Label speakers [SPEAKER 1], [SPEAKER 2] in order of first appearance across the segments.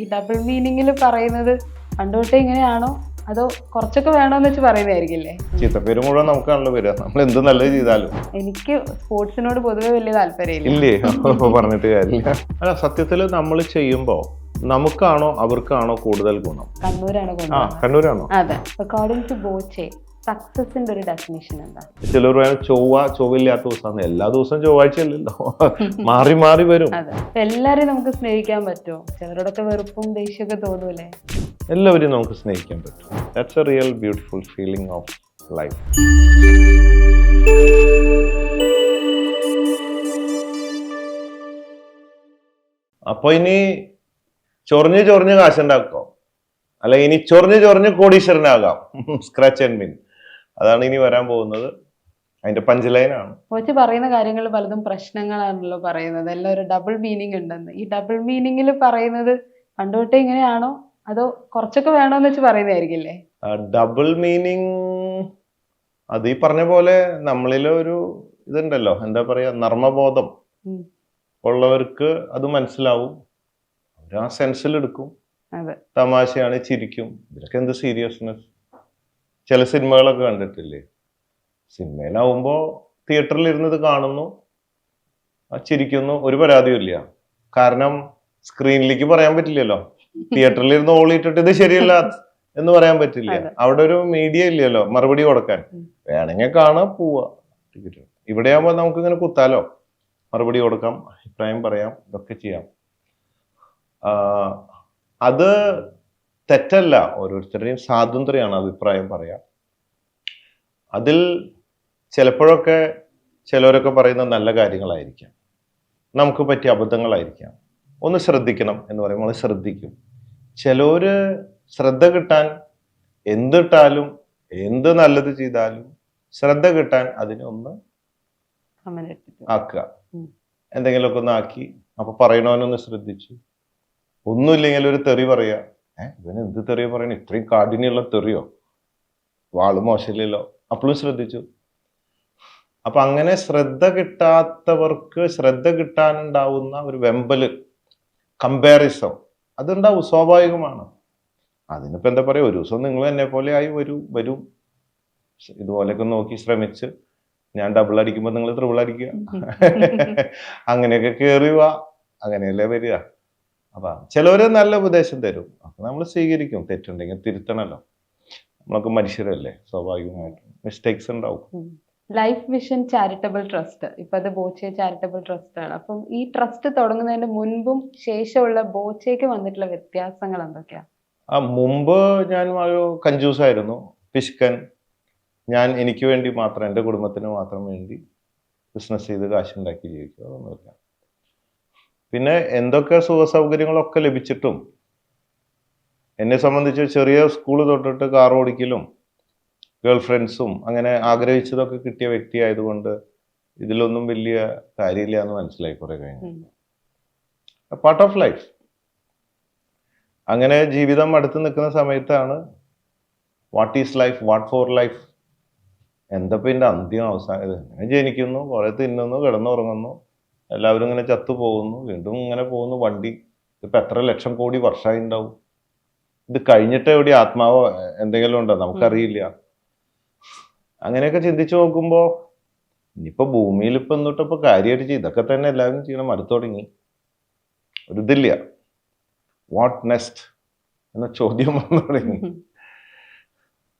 [SPEAKER 1] ഈ ഡബിൾ മീനിങ്ങിൽ പറയുന്നത് പണ്ടുതൊട്ടേ ഇങ്ങനെയാണോ? അതോ കുറച്ചൊക്കെ വേണോന്ന് വെച്ച് പറയുന്നതായിരിക്കില്ലേ?
[SPEAKER 2] ചീത്തപ്പേര് മുഴുവൻ നമുക്കാണല്ലോ വരിക. നമ്മൾ എന്ത് നല്ലത് ചെയ്താലും.
[SPEAKER 1] എനിക്ക് സ്പോർട്സിനോട് പൊതുവെ വലിയ താല്പര്യമില്ല.
[SPEAKER 2] ഇല്ലേ? പറഞ്ഞിട്ട് കാര്യമില്ല. അല്ല സത്യത്തിൽ നമ്മൾ ചെയ്യുമ്പോ നമുക്കാണോ അവർക്കാണോ കൂടുതൽ ഗുണം?
[SPEAKER 1] കണ്ണൂരാണോ
[SPEAKER 2] ആ കണ്ണൂരാണോ?
[SPEAKER 1] അതെ. അക്കോർഡിംഗ് ടു ബോച്ചെ സക്സസിന്റെ ഒരു ഡെഫിനേഷൻ എന്താ?
[SPEAKER 2] ചിലർ പറയുന്നത് ചൊവ്വ ചൊവ്വില്ലാത്ത ദിവസമാണ് എല്ലാ ദിവസവും ചൊവ്വാഴ്ച അല്ലല്ലോ മാറി മാറി വരും.
[SPEAKER 1] എല്ലാരെയും നമുക്ക് സ്നേഹിക്കാൻ പറ്റുമോ? ചിലരോടൊക്കെ വെറുപ്പും ദേഷ്യമൊക്കെ തോന്നൂലേ
[SPEAKER 2] എല്ലാവരെയും നമുക്ക് സ്നേഹിക്കാൻ പറ്റും. That's a real beautiful feeling of life അപ്പൊ ഇനി ചൊറിഞ്ഞ് ചൊറിഞ്ഞ് കാശുണ്ടാക്കോ? അല്ല ഇനി ചൊറിഞ്ഞ് ചൊറിഞ്ഞ് കോടീശ്വരനാകാം. സ്ക്രാച്ച് ആൻഡ് വിൻ അതാണ് ഇനി വരാൻ പോകുന്നത്. അതിന്റെ പഞ്ച് ലൈനാണ്
[SPEAKER 1] ബോച്ച് പറയുന്ന കാര്യങ്ങൾ പലതും പ്രശ്നങ്ങളാണല്ലോ പറയുന്നത്. എല്ലാം ഒരു ഡബിൾ മീനിങ് ഉണ്ടെന്ന്. ഈ ഡബിൾ മീനിങ്ങിൽ പറയുന്നത് പണ്ടുതൊട്ടേ ഇങ്ങനെയാണോ? അതോ കുറച്ചൊക്കെ വേണോന്ന് വെച്ച് പറയുന്നതായിരിക്കില്ലേ?
[SPEAKER 2] ഡബിൾ മീനിങ് അത് ഈ പറഞ്ഞ പോലെ നമ്മളിലൊരു ഇതുണ്ടല്ലോ. എന്താ പറയാ? നർമ്മബോധം ഉള്ളവർക്ക് അത് മനസ്സിലാവും. അവർ ആ സെൻസിൽ എടുക്കും. തമാശയാണ് ചിരിക്കും. ഇതൊക്കെ എന്ത് സീരിയസ്നെസ് ചില സിനിമകളൊക്കെ കണ്ടിട്ടില്ലേ? സിനിമയിലാവുമ്പോ തിയേറ്ററിൽ ഇരുന്നത് കാണുന്നു ചിരിക്കുന്നു. ഒരു പരാതിയും ഇല്ല. കാരണം സ്ക്രീനിലേക്ക് പറയാൻ പറ്റില്ലല്ലോ. തിയേറ്ററിൽ ഇരുന്ന് ഓളിയിട്ടിട്ട് ഇത് ശരിയല്ല എന്ന് പറയാൻ പറ്റില്ല. അവിടെ ഒരു മീഡിയ ഇല്ലല്ലോ. മറുപടി കൊടുക്കാൻ. വേണമെങ്കിൽ കാണാം പോവാ. ടിക്കറ്റ്. ഇവിടെ ആകുമ്പോൾ നമുക്ക് ഇങ്ങനെ കുത്താലോ? മറുപടി കൊടുക്കാം. അഭിപ്രായം പറയാം. ഇതൊക്കെ ചെയ്യാം. ആ, അത് തെറ്റല്ല. ഓരോരുത്തരുടെയും സ്വാതന്ത്ര്യമാണ് അഭിപ്രായം പറയാ. അതിൽ ചിലപ്പോഴൊക്കെ ചിലരൊക്കെ പറയുന്ന നല്ല കാര്യങ്ങളായിരിക്കാം. നമുക്ക് പറ്റിയ അബദ്ധങ്ങളായിരിക്കാം. ഒന്ന് ശ്രദ്ധിക്കണം എന്ന് പറയുമ്പോൾ നമ്മൾ ശ്രദ്ധിക്കും. ചിലര് ശ്രദ്ധ കിട്ടാൻ എന്തിട്ടാലും എന്ത് നല്ലത് ചെയ്താലും ശ്രദ്ധ കിട്ടാൻ അതിനെ ഒന്ന് ആക്കുക. എന്തെങ്കിലുമൊക്കെ ഒന്ന് ആക്കി. അപ്പൊ പറയണവനൊന്ന് ശ്രദ്ധിച്ചു. ഒന്നുമില്ലെങ്കിൽ ഒരു തെറി പറയാ. ഏഹ് ഇവന് എന്ത് തെറിയോ പറയണേ? ഇത്രയും കാഠിനുള്ള തെറിയോ? വാൾ മോശമില്ലല്ലോ. അപ്പോഴും ശ്രദ്ധിച്ചു. അപ്പൊ അങ്ങനെ ശ്രദ്ധ കിട്ടാത്തവർക്ക് ശ്രദ്ധ കിട്ടാനുണ്ടാവുന്ന ഒരു വെമ്പൽ കമ്പാരിസം അതുണ്ടാവും സ്വാഭാവികമാണ്. അതിനിപ്പോ എന്താ പറയാ? ഒരു ദിവസം നിങ്ങൾ എന്നെ പോലെ ആയി വരൂ വരും. ഇതുപോലെയൊക്കെ നോക്കി ശ്രമിച്ച് ഞാൻ ഡബിൾ അടിക്കുമ്പോൾ നിങ്ങൾ ത്രിബിൾ അടിക്കുക. അങ്ങനെയൊക്കെ കയറി വാ. അങ്ങനെയല്ലേ വരിക. അപ്പൊ ചിലവര് നല്ല ഉപദേശം തരും. അപ്പൊ നമ്മൾ സ്വീകരിക്കും. തെറ്റുണ്ടെങ്കിൽ തിരുത്തണല്ലോ. നമ്മളൊക്കെ മനുഷ്യരല്ലേ സ്വാഭാവികമായിട്ടും. മിസ്റ്റേക്സ് ഉണ്ടാവും.
[SPEAKER 1] ലൈഫ് വിഷൻ ചാരിറ്റബിൾ ട്രസ്റ്റ് ഇപ്പൊ അത് ബോച്ചെ ചാരിറ്റബിൾ ട്രസ്റ്റ് ആണ്. അപ്പം ഈ ട്രസ്റ്റ് തുടങ്ങുന്നതിന് മുൻപും ശേഷമുള്ള ബോച്ചയ്ക്ക് വന്നിട്ടുള്ള വ്യത്യാസങ്ങൾ എന്തൊക്കെയാ?
[SPEAKER 2] ആ മുമ്പ് ഞാൻ ഒരു കഞ്ചൂസ് ആയിരുന്നു പിഷ്കൻ ഞാൻ എനിക്ക് വേണ്ടി മാത്രം എന്റെ കുടുംബത്തിന് മാത്രം വേണ്ടി ബിസിനസ് ചെയ്ത് കാശുണ്ടാക്കി ജീവിക്കുക. അതൊന്നുമില്ല. പിന്നെ എന്തൊക്കെ സുഖ സൗകര്യങ്ങളൊക്കെ ലഭിച്ചിട്ടും എന്നെ സംബന്ധിച്ച് ചെറിയ സ്കൂൾ തൊട്ടിട്ട് കാർ ഓടിക്കലും ഗേൾ ഫ്രണ്ട്സും അങ്ങനെ ആഗ്രഹിച്ചതൊക്കെ കിട്ടിയ വ്യക്തി ആയതുകൊണ്ട് ഇതിലൊന്നും വലിയ കാര്യമില്ല എന്ന് മനസ്സിലായി കുറെ കഴിഞ്ഞു. പാർട്ട് ഓഫ് ലൈഫ് അങ്ങനെ ജീവിതം അടുത്ത് നിൽക്കുന്ന സമയത്താണ് what is life what for life എന്താ പിന്നെ അന്ത്യം അവസാനം ജനിക്കുന്നു കുറെ തിന്നുന്നു കിടന്നുറങ്ങുന്നു എല്ലാവരും ഇങ്ങനെ ചത്തു പോകുന്നു. വീണ്ടും ഇങ്ങനെ പോകുന്നു. വണ്ടി ഇപ്പൊ എത്ര ലക്ഷം കോടി വർഷമായി ഉണ്ടാവും. ഇത് കഴിഞ്ഞിട്ട് എവിടെ ആത്മാവ് എന്തെങ്കിലും ഉണ്ടോ? നമുക്കറിയില്ല. അങ്ങനെയൊക്കെ ചിന്തിച്ചു നോക്കുമ്പോ ഇനിയിപ്പോ ഭൂമിയിൽ ഇപ്പൊ എന്നിട്ട് ഇപ്പൊ കാര്യമായിട്ട്. ഇതൊക്കെ തന്നെ എല്ലാവരും ചെയ്യണം. മടുത്തു തുടങ്ങി. ഒരു ഇതില്ല. വാട്ട് നെക്സ്റ്റ് എന്ന ചോദ്യം വന്നു തുടങ്ങി.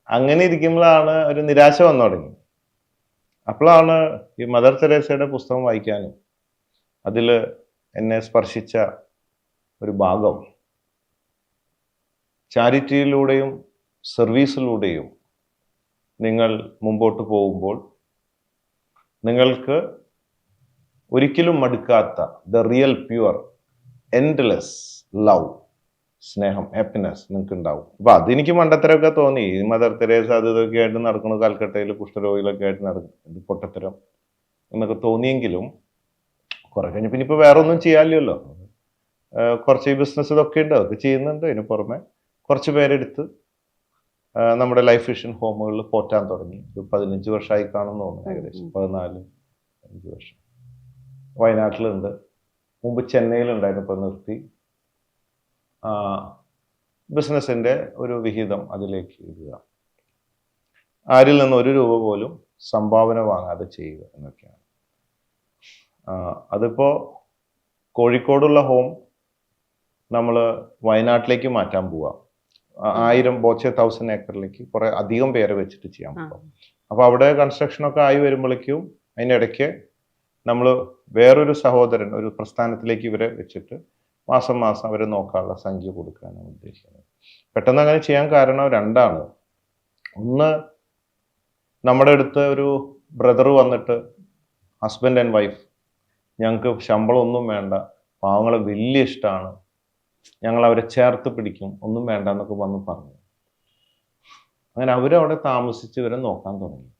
[SPEAKER 2] അങ്ങനെ ഇരിക്കുമ്പോഴാണ് ഒരു നിരാശ വന്നു തുടങ്ങി. അപ്പോഴാണ് ഈ മദർ തെരേസയുടെ പുസ്തകം വായിക്കാനും അതിൽ എന്നെ സ്പർശിച്ച ഒരു ഭാഗം ചാരിറ്റിയിലൂടെയും സർവീസിലൂടെയും നിങ്ങൾ മുമ്പോട്ട് പോകുമ്പോൾ നിങ്ങൾക്ക് ഒരിക്കലും മടുക്കാത്ത the real pure endless love സ്നേഹം ഹാപ്പിനെസ് നിങ്ങൾക്ക് ഉണ്ടാവും അപ്പൊ അതെനിക്ക് മണ്ടത്തരമൊക്കെ തോന്നി. ഈ മദർ തെരേസ അത് ഇതൊക്കെ ആയിട്ട് നടക്കുന്നു കൽക്കട്ടയിൽ കുഷ്ഠരോഗികളൊക്കെ ആയിട്ട് നടക്കും പൊട്ടത്തരം എന്നൊക്കെ തോന്നിയെങ്കിലും കുറെ കഴിഞ്ഞ് പിന്നെ ഇപ്പോൾ വേറെ ഒന്നും ചെയ്യാനില്ലല്ലോ കുറച്ച് ഈ ബിസിനസ് ഇതൊക്കെ ഉണ്ട് അതൊക്കെ ചെയ്യുന്നുണ്ട്. അതിന് പുറമെ കുറച്ച് പേരെടുത്ത് നമ്മുടെ ലൈഫ് വിഷൻ ഹോമുകളിൽ പോറ്റാൻ തുടങ്ങി. ഒരു പതിനഞ്ച് വർഷമായി കാണുന്നു തോന്നുന്നു ഏകദേശം. പതിനാല് അഞ്ച് വർഷം. വയനാട്ടിലുണ്ട്. മുമ്പ് ചെന്നൈയിലുണ്ടായിരുന്നു ഇപ്പൊ നിർത്തി. ബിസിനസ്സിന്റെ ഒരു വിഹിതം അതിലേക്ക് ഇടുക. ആരിൽ നിന്ന് ഒരു രൂപ പോലും സംഭാവന വാങ്ങാതെ ചെയ്യുക എന്നൊക്കെയാണ്. ആ, അതിപ്പോ കോഴിക്കോടുള്ള ഹോം നമ്മൾ വയനാട്ടിലേക്ക് മാറ്റാൻ പോവാം. ആയിരം ബോച്ചെ തൗസൻഡ് ഏക്കറിലേക്ക് കുറെ അധികം പേരെ വെച്ചിട്ട് ചെയ്യാൻ
[SPEAKER 1] അപ്പോൾ
[SPEAKER 2] പോവാം. അവിടെ കൺസ്ട്രക്ഷൻ ഒക്കെ ആയി വരുമ്പോഴേക്കും അതിനിടയ്ക്ക് നമ്മൾ വേറൊരു സഹോദരൻ ഒരു പ്രസ്ഥാനത്തിലേക്ക് ഇവരെ വെച്ചിട്ട് മാസം മാസം അവരെ നോക്കാനുള്ള സംഖ്യ കൊടുക്കാനാണ് ഉദ്ദേശിക്കുന്നത്. പെട്ടെന്ന് അങ്ങനെ ചെയ്യാൻ കാരണം രണ്ടാണ്. ഒന്ന് നമ്മുടെ അടുത്ത് ഒരു ബ്രദർ വന്നിട്ട് ഹസ്ബൻഡ് ആൻഡ് വൈഫ് ഞങ്ങൾക്ക് ശമ്പളമൊന്നും വേണ്ട. പാവങ്ങളെ വലിയ ഇഷ്ടമാണ് ഞങ്ങൾ അവരെ ചേർത്ത് പിടിക്കും. ഒന്നും വേണ്ട എന്നൊക്കെ വന്ന് പറഞ്ഞു. അങ്ങനെ അവരവിടെ താമസിച്ച് ഇവരെ നോക്കാൻ തുടങ്ങി.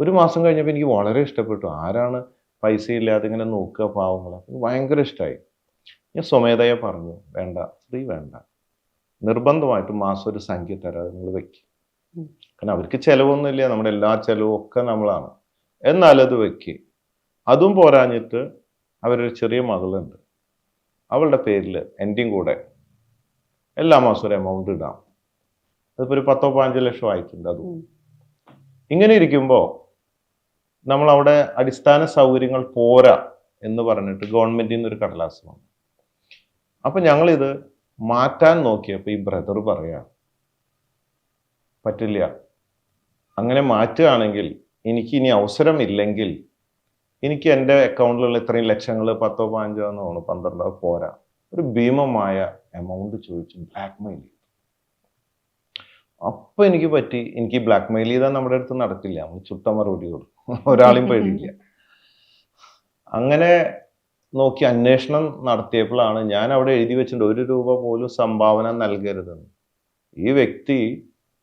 [SPEAKER 2] ഒരു മാസം കഴിഞ്ഞപ്പോൾ എനിക്ക് വളരെ ഇഷ്ടപ്പെട്ടു. ആരാണ് പൈസ ഇല്ലാതെ ഇങ്ങനെ നോക്കുക പാവങ്ങളെ? എനിക്ക് ഭയങ്കര ഇഷ്ടമായി ഞാൻ സ്വമേധയെ പറഞ്ഞു വേണ്ട സ്ത്രീ വേണ്ട. നിർബന്ധമായിട്ടും മാസം ഒരു സംഖ്യ തരാതെ നിങ്ങൾ വെക്കും. കാരണം അവർക്ക് ചിലവൊന്നുമില്ല. നമ്മുടെ എല്ലാ ചിലവും ഒക്കെ നമ്മളാണ്. എന്നാലത് വയ്ക്കുക അതും പോരാഞ്ഞിട്ട് അവരൊരു ചെറിയ മകളുണ്ട്. അവളുടെ പേരിൽ എന്റെയും കൂടെ എല്ലാ മാസവും ഒരു എമൗണ്ട് ഇടാം. അതിപ്പോൾ ഒരു പത്തോ പതിനഞ്ചോ ലക്ഷം ആയിട്ടുണ്ട് അതും. ഇങ്ങനെ ഇരിക്കുമ്പോൾ നമ്മൾ അവിടെ അടിസ്ഥാന സൗകര്യങ്ങൾ പോരാ എന്ന് പറഞ്ഞിട്ട് ഗവൺമെന്റിൽ നിന്ന് ഒരു കടലാസ് വന്നു. അപ്പം ഞങ്ങളിത് മാറ്റാൻ നോക്കിയപ്പോൾ ഈ ബ്രദർ പറയാ പറ്റില്ല. അങ്ങനെ മാറ്റുകയാണെങ്കിൽ എനിക്ക് ഇനി അവസരമില്ലെങ്കിൽ എനിക്ക് എന്റെ അക്കൗണ്ടിലുള്ള ഇത്രയും ലക്ഷങ്ങൾ പത്തോ പതിനഞ്ചോ എന്ന് തോന്നുന്നു പന്ത്രണ്ടോ പോരാ. ഒരു ഭീമമായ എമൗണ്ട് ചോദിച്ചു ബ്ലാക്ക് മെയിൽ ചെയ്തു. അപ്പൊ എനിക്ക് പറ്റി എനിക്ക് ബ്ലാക്ക് മെയിൽ ചെയ്താൽ നമ്മുടെ അടുത്ത് നടക്കില്ല. നമ്മൾ ചുട്ട മറുപടി കൊടുക്കും. ഒരാളെയും പേടിയില്ല. അങ്ങനെ നോക്കി അന്വേഷണം നടത്തിയപ്പോഴാണ് ഞാൻ അവിടെ എഴുതി വെച്ചിട്ടുണ്ട് ഒരു രൂപ പോലും സംഭാവന നൽകരുതെന്ന്. ഈ വ്യക്തി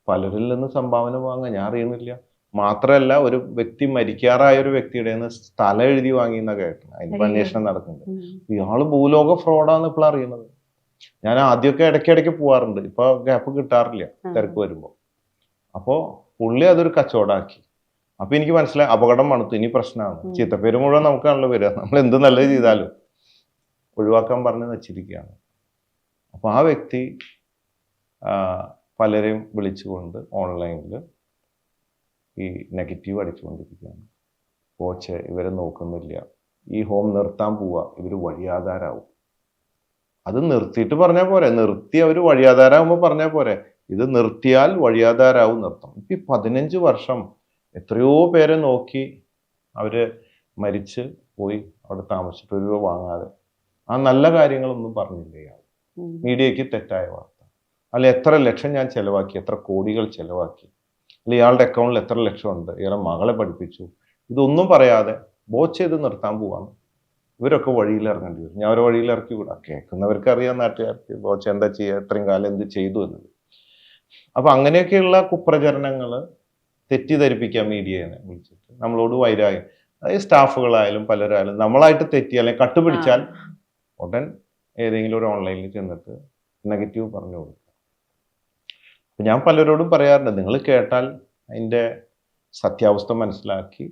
[SPEAKER 2] പലരിൽ നിന്ന് സംഭാവന വാങ്ങാൻ ഞാൻ അറിയുന്നില്ല. മാത്രമല്ല ഒരു വ്യക്തി മരിക്കാറായ ഒരു വ്യക്തിയുടെ സ്ഥലം എഴുതി വാങ്ങിയെന്ന കേട്ടത്. അതിനിപ്പോ. അന്വേഷണം നടക്കുന്നുണ്ട്. ഇയാൾ ഭൂലോക ഫ്രോഡാന്ന് ഇപ്പോൾ അറിയുന്നത്. ഞാൻ ആദ്യമൊക്കെ ഇടയ്ക്കിടയ്ക്ക് പോവാറുണ്ട്. ഇപ്പൊ ഗ്യാപ്പ് കിട്ടാറില്ല. തിരക്ക് വരുമ്പോ. അപ്പോ പുള്ളി അതൊരു കച്ചവടാക്കി. അപ്പൊ എനിക്ക് മനസ്സിലായി അപകടം മണത്തു ഇനി പ്രശ്നമാണ്. ചീത്തപ്പേര് മുഴുവൻ നമുക്കാണല്ലോ വരിക. നമ്മൾ എന്ത് നല്ലത് ചെയ്താലും ഒഴിവാക്കാൻ പറഞ്ഞ് വെച്ചിരിക്കുകയാണ്. അപ്പൊ ആ വ്യക്തി പലരെയും വിളിച്ചുകൊണ്ട് ഓൺലൈനിൽ ഈ നെഗറ്റീവ് അടിച്ചുകൊണ്ടിരിക്കുകയാണ്. കോച്ച് ഇവരെ നോക്കുന്നില്ല. ഈ ഹോം നിർത്താൻ പോവുക ഇവർ വഴിയാധാരാവും. അത് നിർത്തിയിട്ട് പറഞ്ഞാൽ പോരെ. നിർത്തി അവർ വഴിയാധാരാകുമ്പോൾ പറഞ്ഞാൽ പോരെ. ഇത് നിർത്തിയാൽ വഴിയാധാരാവും നിർത്തും ഇപ്പം ഈ പതിനഞ്ച് വർഷം എത്രയോ പേരെ നോക്കി അവർ മരിച്ച് പോയി അവിടെ താമസിച്ചിട്ട് ഒരു രൂപ വാങ്ങാതെ. ആ നല്ല കാര്യങ്ങളൊന്നും പറഞ്ഞില്ല ഇയാൾ?
[SPEAKER 1] മീഡിയക്ക്
[SPEAKER 2] മീഡിയയ്ക്ക് തെറ്റായ വാർത്ത. അല്ല എത്ര ലക്ഷം ഞാൻ ചെലവാക്കി എത്ര കോടികൾ ചെലവാക്കി. അല്ല ഇയാളുടെ അക്കൗണ്ടിൽ എത്ര ലക്ഷമുണ്ട്? ഇയാളെ മകളെ പഠിപ്പിച്ചു. ഇതൊന്നും പറയാതെ ബോച്ച് ചെയ്ത് നിർത്താൻ പോവാണ്. ഇവരൊക്കെ വഴിയിൽ ഇറങ്ങേണ്ടി വരും. ഞാൻ ഒരു വഴിയിൽ ഇറക്കി വിടാം. കേൾക്കുന്നവർക്ക് അറിയാം നാട്ടുകാർക്ക് ബോച്ച് എന്താ ചെയ്യുക ഇത്രയും കാലം എന്ത് ചെയ്തു എന്നത്. അപ്പൊ അങ്ങനെയൊക്കെയുള്ള കുപ്രചരണങ്ങൾ തെറ്റിദ്ധരിപ്പിക്കാം മീഡിയനെ വിളിച്ചിട്ട് നമ്മളോട് വൈരാഗ്യം അതായത് സ്റ്റാഫുകളായാലും പലരായാലും നമ്മളായിട്ട് തെറ്റി അല്ലെങ്കിൽ കട്ടുപിടിച്ചാൽ ഉടൻ ഏതെങ്കിലും ഒരു ഓൺലൈനിൽ ചെന്നിട്ട് നെഗറ്റീവ് പറഞ്ഞു കൊടുക്കുക അപ്പൊ ഞാൻ പലരോടും പറയാറുണ്ട് നിങ്ങൾ കേട്ടാൽ അതിന്റെ സത്യാവസ്ഥ മനസ്സിലാക്കി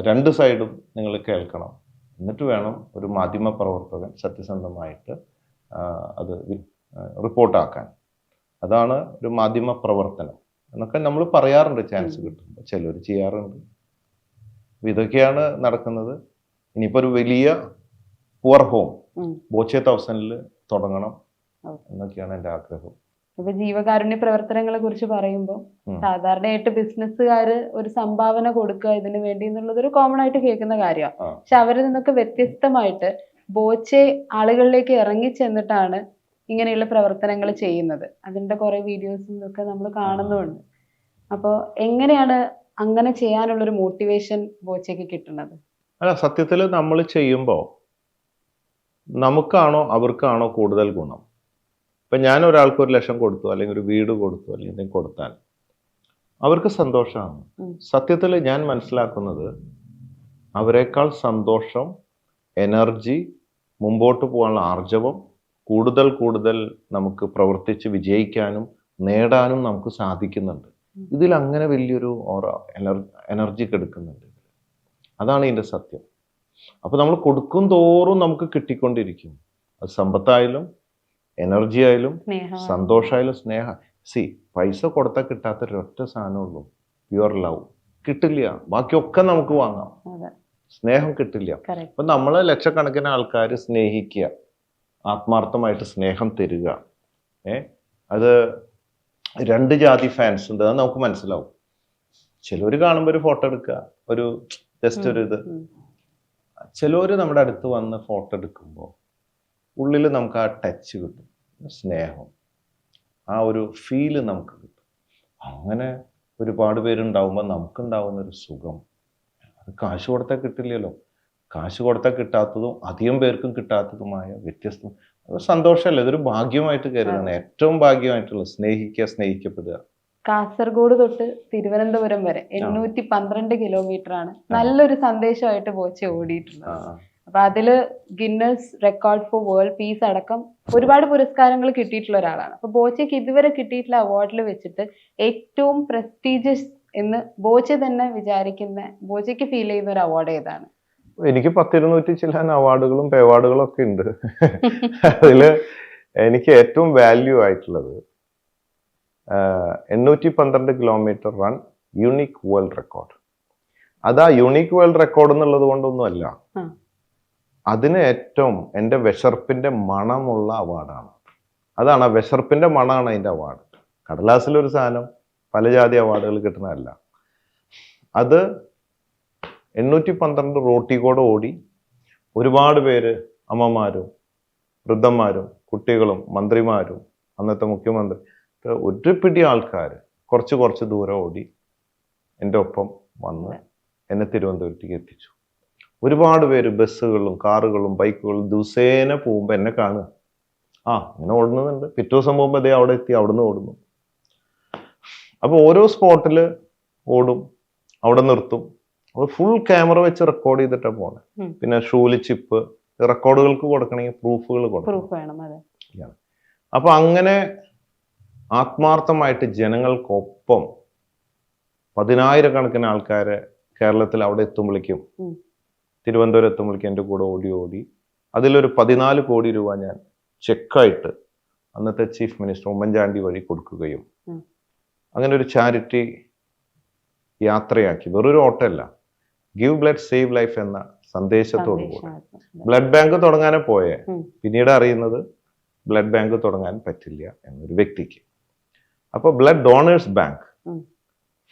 [SPEAKER 2] രണ്ട് സൈഡും നിങ്ങൾ കേൾക്കണം. എന്നിട്ട് വേണം ഒരു മാധ്യമ പ്രവർത്തകൻ സത്യസന്ധമായിട്ട് അത് റിപ്പോർട്ടാക്കാൻ. അതാണ് ഒരു മാധ്യമ പ്രവർത്തനം എന്നൊക്കെ നമ്മൾ പറയാറുണ്ട് ചാൻസ് കിട്ടുമ്പോൾ. ചിലർ ചെയ്യാറുണ്ട്. അപ്പം ഇതൊക്കെയാണ് നടക്കുന്നത്. ഇനിയിപ്പോൾ ഒരു വലിയ പുവർ ഹോം. ബോച്ചെ തൗസൻഡിൽ തുടങ്ങണം. എന്നൊക്കെയാണ് എന്റെ ആഗ്രഹം.
[SPEAKER 1] ഇപ്പൊ ജീവകാരുണ്യ പ്രവർത്തനങ്ങളെ കുറിച്ച് പറയുമ്പോൾ സാധാരണയായിട്ട് ബിസിനസ്സുകാര് ഒരു സംഭാവന കൊടുക്കുക ഇതിനു വേണ്ടി എന്നുള്ളത് ഒരു കോമൺ ആയിട്ട് കേൾക്കുന്ന കാര്യമാണ് പക്ഷെ അവരിൽ നിന്നൊക്കെ വ്യത്യസ്തമായിട്ട് ബോച്ചെ ആളുകളിലേക്ക് ഇറങ്ങി ചെന്നിട്ടാണ് ഇങ്ങനെയുള്ള പ്രവർത്തനങ്ങൾ ചെയ്യുന്നത്. അതിന്റെ കുറെ വീഡിയോസും ഒക്കെ നമ്മൾ കാണുന്നുമുണ്ട് അപ്പോൾ എങ്ങനെയാണ് അങ്ങനെ ചെയ്യാനുള്ളൊരു മോട്ടിവേഷൻ ബോച്ചയ്ക്ക് കിട്ടുന്നത്?
[SPEAKER 2] അല്ല സത്യത്തിൽ നമ്മൾ ചെയ്യുമ്പോൾ നമുക്കാണോ അവർക്കാണോ കൂടുതൽ ഗുണം? ഇപ്പം ഞാൻ ഒരാൾക്ക് ഒരു ലക്ഷം കൊടുത്തു അല്ലെങ്കിൽ ഒരു വീട് കൊടുത്തു അല്ലെങ്കിൽ എന്തെങ്കിലും കൊടുത്താൽ അവർക്ക് സന്തോഷമാണ്. സത്യത്തിൽ ഞാൻ മനസ്സിലാക്കുന്നത് അവരെക്കാൾ സന്തോഷം എനർജി മുമ്പോട്ട് പോകാനുള്ള ആർജവം കൂടുതൽ കൂടുതൽ നമുക്ക് പ്രവർത്തിച്ച് വിജയിക്കാനും നേടാനും നമുക്ക് സാധിക്കുന്നുണ്ട്. ഇതിൽ അങ്ങനെ വലിയൊരു ഓറ എനർജി കെടുക്കുന്നുണ്ട്. അതാണ് ഇതിന്റെ സത്യം. അപ്പോൾ നമ്മൾ കൊടുക്കും തോറും നമുക്ക് കിട്ടിക്കൊണ്ടിരിക്കും. അത് സമ്പത്തായാലും എനർജി ആയാലും സന്തോഷമായാലും സ്നേഹ. സി പൈസ കൊടുത്താൽ കിട്ടാത്ത ഒരൊറ്റ സാധനമുള്ളൂ പ്യുവർ ലവ് കിട്ടില്ല. ബാക്കിയൊക്കെ നമുക്ക് വാങ്ങാം. സ്നേഹം കിട്ടില്ല. അപ്പൊ നമ്മൾ ലക്ഷക്കണക്കിന് ആൾക്കാർ സ്നേഹിക്കുക ആത്മാർത്ഥമായിട്ട് സ്നേഹം തരിക. ഏ? അത് രണ്ട് ജാതി ഫാൻസ് ഉണ്ട്. അത് നമുക്ക് മനസ്സിലാവും. ചിലർ കാണുമ്പോൾ ഒരു ഫോട്ടോ എടുക്കുക. ഒരു ജസ്റ്റ് ഒരു ഇത്. ചിലർ നമ്മുടെ അടുത്ത് വന്ന് ഫോട്ടോ എടുക്കുമ്പോൾ ഉള്ളിൽ നമുക്ക് ആ ടച്ച് കിട്ടും സ്നേഹം. ആ ഒരു ഫീൽ നമുക്ക് കിട്ടും. അങ്ങനെ ഒരുപാട് പേരുണ്ടാവുമ്പോൾ നമുക്കുണ്ടാവുന്ന ഒരു സുഖം. അത് കാശ് കൊടുത്താൽ കിട്ടില്ലല്ലോ. കാശ് കൊടുത്താൽ കിട്ടാത്തതും അധികം പേർക്കും കിട്ടാത്തതുമായ വ്യത്യസ്തം. സന്തോഷമല്ല? ഇതൊരു ഭാഗ്യമായിട്ട് കരുതണം ഏറ്റവും ഭാഗ്യമായിട്ടുള്ള സ്നേഹിക്കുക സ്നേഹിക്കപ്പെടുക.
[SPEAKER 1] കാസർഗോഡ് തൊട്ട് തിരുവനന്തപുരം വരെ എണ്ണൂറ്റി പന്ത്രണ്ട് കിലോമീറ്റർ ആണ്. നല്ലൊരു സന്ദേശമായിട്ട്
[SPEAKER 2] പോച്ച
[SPEAKER 1] ഓടിയിട്ടുള്ളത്. അപ്പൊ അതിൽ Guinness record for world peace അടക്കം ഒരുപാട് പുരസ്കാരങ്ങൾ കിട്ടിയിട്ടുള്ള ഒരാളാണ്. അപ്പൊ ബോച്ചയ്ക്ക് ഇതുവരെ കിട്ടിയിട്ടുള്ള അവാർഡിൽ വെച്ചിട്ട് ഏറ്റവും പ്രസ്റ്റീജിയസ് എന്ന് ബോച്ച തന്നെ വിചാരിക്കുന്ന ബോച്ചയ്ക്ക് ഫീൽ ചെയ്യുന്ന ഒരു അവാർഡ് ഏതാണ്?
[SPEAKER 2] എനിക്ക് പത്തിരുന്നൂറ്റി ചില്ലാൻ അവാർഡുകളും പേവാർഡുകളും ഒക്കെ ഉണ്ട്. അതിൽ എനിക്ക് ഏറ്റവും വാല്യൂ ആയിട്ടുള്ളത് എണ്ണൂറ്റി പന്ത്രണ്ട് kilometre run unique world record അത് ആ യുണീക്ക് വേൾഡ് റെക്കോർഡ് എന്നുള്ളത് കൊണ്ടൊന്നുമല്ല. അതിന് ഏറ്റവും എന്റെ വിശർപ്പിന്റെ മണമുള്ള അവാർഡാണ്. അതാണ് ആ വിശർപ്പിന്റെ മണമാണ് അതിന്റെ അവാർഡ്. കടലാസിലൊരു സാധനം പല ജാതി അവാർഡുകൾ കിട്ടുന്നതല്ല. അത് എണ്ണൂറ്റി പന്ത്രണ്ട് റോട്ടിക്കോട് ഓടി ഒരുപാട് പേര് അമ്മമാരും വൃദ്ധന്മാരും കുട്ടികളും മന്ത്രിമാരും അന്നത്തെ മുഖ്യമന്ത്രി ഒരു പിടി ആൾക്കാർ കുറച്ച് കുറച്ച് ദൂരം ഓടി എന്റെ ഒപ്പം വന്ന് എന്നെ തിരുവനന്തപുരത്തേക്ക് എത്തിച്ചു. ഒരുപാട് പേര് ബസ്സുകളും കാറുകളും ബൈക്കുകളും ദിവസേന പോകുമ്പോൾ എന്നെ കാണുക. ആ ഇങ്ങനെ ഓടുന്നുണ്ട്. പിറ്റേ ദിവസം പോകുമ്പോൾ അതേ അവിടെ എത്തി അവിടുന്ന് ഓടുന്നു. അപ്പോൾ ഓരോ സ്പോട്ടിൽ ഓടും അവിടെ നിർത്തും. ഫുൾ ക്യാമറ വെച്ച് റെക്കോർഡ് ചെയ്തിട്ടാണ് പോണേ. പിന്നെ ഷൂലി ചിപ്പ് റെക്കോർഡുകൾക്ക് കൊടുക്കണമെങ്കിൽ പ്രൂഫുകൾ കൊടുക്കണം. അപ്പൊ അങ്ങനെ ആത്മാർത്ഥമായിട്ട് ജനങ്ങൾക്കൊപ്പം പതിനായിരക്കണക്കിന് ആൾക്കാരെ കേരളത്തിൽ അവിടെ എത്തുമ്പോഴേക്കും. തിരുവനന്തപുരം എത്തുമ്പോഴേക്കും എന്റെ കൂടെ ഓടി ഓടി. അതിലൊരു പതിനാല് കോടി രൂപ ഞാൻ ചെക്കായിട്ട് അന്നത്തെ ചീഫ് മിനിസ്റ്റർ ഉമ്മൻചാണ്ടി വഴി കൊടുക്കുകയും അങ്ങനെ ഒരു ചാരിറ്റി യാത്രയാക്കി. വെറൊരു ഓട്ടമല്ല. ഗിവ് ബ്ലഡ് സേവ് ലൈഫ് എന്ന സന്ദേശത്തോടു കൂടെ. ബ്ലഡ് ബാങ്ക് തുടങ്ങാനേ പോയേ. പിന്നീട് അറിയുന്നത് ബ്ലഡ് ബാങ്ക് തുടങ്ങാൻ പറ്റില്ല എന്നൊരു വ്യക്തിക്ക്. അപ്പോൾ blood donors bank